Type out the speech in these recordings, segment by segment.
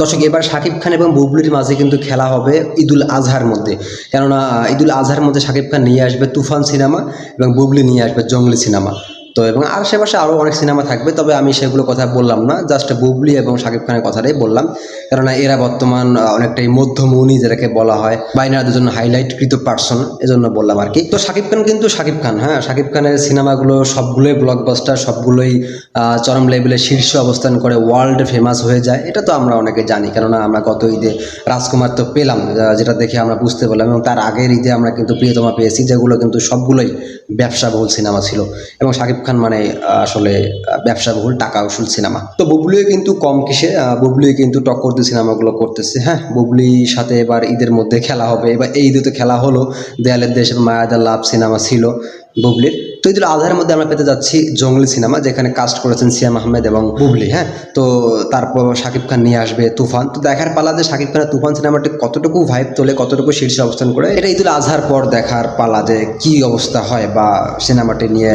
দর্শক, এবার শাকিব খান এবং বুবলির মাঝে কিন্তু খেলা হবে ঈদুল আজহার মধ্যে। কেননা, ঈদুল আজহার মধ্যে শাকিব খান নিয়ে আসবে তুফান সিনেমা এবং বুবলি নিয়ে আসবে জঙ্গলি সিনেমা। তো এবং আশেপাশে আরও অনেক সিনেমা থাকবে, তবে আমি সেগুলো কথা বললাম না জাস্ট বুবলি এবং শাকিব খানের কথাটাই বললাম। কেননা এরা বর্তমান অনেকটাই মধ্যমণি যেটাকে বলা হয় বা এনারা দুজন হাইলাইট কৃত পার্সন এজন্য বললাম আর কি। তো শাকিব খান কিন্তু শাকিব খান হ্যাঁ শাকিব খানের সিনেমাগুলো সবগুলোই ব্লকবাস্টার সবগুলোই চরম লেভেলে শীর্ষ অবস্থান করে ওয়ার্ল্ড ফেমাস হয়ে যায়, এটা তো আমরা অনেকে জানি। কেননা আমরা গত ঈদে রাজকুমার তো পেলাম যেটা দেখে আমরা বুঝতে পারলাম এবং তার আগের ঈদে আমরা কিন্তু প্রিয়তমা পেয়েছি, যেগুলো কিন্তু সবগুলোই ব্যবসাবহুল সিনেমা ছিল। এবং শাকিব খান মানে আসলে ব্যবসা বহুল টাকা উসুল সিনেমা। তো বুবলিও কিন্তু কম কিসে বুবলিও কিন্তু টক্কর দিয়ে সিনেমাগুলো করতেছে হ্যাঁ? বুবলির সাথে এবার ঈদের মধ্যে খেলা হবে, এবার এই ঈদে তো খেলা হলো, দেয়ালের দেশের মায়াদার মায়াদা লাভ সিনেমা ছিল বুবলির। তো ঈদুল আজহার মধ্যে আমরা পেতে যাচ্ছি জঙ্গলি সিনেমা যেখানে কাস্ট করেছেন সিয়াম আহমেদ এবং বুবলি। হ্যাঁ তো তারপর শাকিব খান নিয়ে আসবে তুফান। তো দেখার পালা যে শাকিব খানের তুফান সিনেমাটি কতটুকু ভাইব তোলে কতটুকু শীর্ষে অবস্থান করে এটা ঈদুল আজহার পর দেখার পালা যে কি অবস্থা হয় বা সিনেমাটি নিয়ে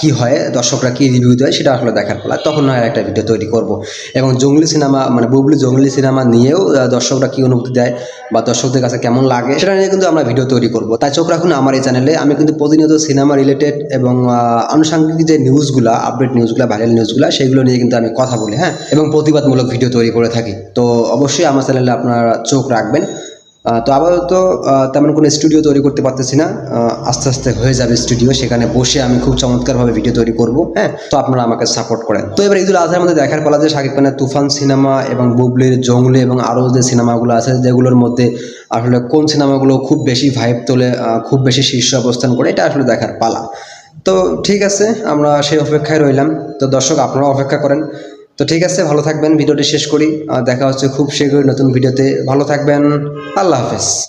কি হয় দর্শকরা কি রিভিউ দেয় সেটা আসলে দেখার পালা। তখন নয় একটা ভিডিও তৈরি করব। এবং জঙ্গলি সিনেমা মানে বুবলি জঙ্গলি সিনেমা নিয়েও দর্শকরা কি অনুভূতি দেয় বা দর্শকদের কাছে কেমন লাগে সেটা নিয়ে কিন্তু আমরা ভিডিও তৈরি করব। তাই চোখ রাখুন আমার এই চ্যানেলে আমি কিন্তু প্রতিনিয়ত সিনেমা রিলেটেড এবং আহ, আনুষঙ্গিক যে নিউজগুলো আপডেট নিউজগুলো ভাইরাল নিউজগুলো সেগুলো নিয়ে কিন্তু আমি কথা বলি হ্যাঁ? এবং প্রতিবাদমূলক ভিডিও তৈরি করে থাকি। তো অবশ্যই আমার চ্যানেলে আপনারা চোখ রাখবেন। তো আপাতত তেমন কোনো স্টুডিও তৈরি করতে পারতেছি না। আস্তে আস্তে হয়ে যাবে স্টুডিও সেখানে বসে আমি খুব চমৎকারভাবে ভিডিও তৈরি করব হ্যাঁ? তো আপনারা আমাকে সাপোর্ট করেন। তো এবার ঈদুল আজহার মধ্যে দেখার পালা যে শাকিব খানের তুফান সিনেমা এবং বুবলির জঙ্গলি এবং আরও যে সিনেমাগুলো আছে, যেগুলোর মধ্যে আসলে কোন সিনেমাগুলো খুব বেশি ভাইব তোলে খুব বেশি শীর্ষ অবস্থান করে, এটা আসলে দেখার পালা। তো ঠিক আছে, আমরা সেই অপেক্ষায় রইলাম। তো দর্শক আপনারা অপেক্ষা করেন। তো ঠিক আছে, ভালো থাকবেন, ভিডিওটি শেষ করি। দেখা হচ্ছে খুব শীঘ্রই নতুন ভিডিওতে। ভালো থাকবেন, আল্লাহ হাফেজ।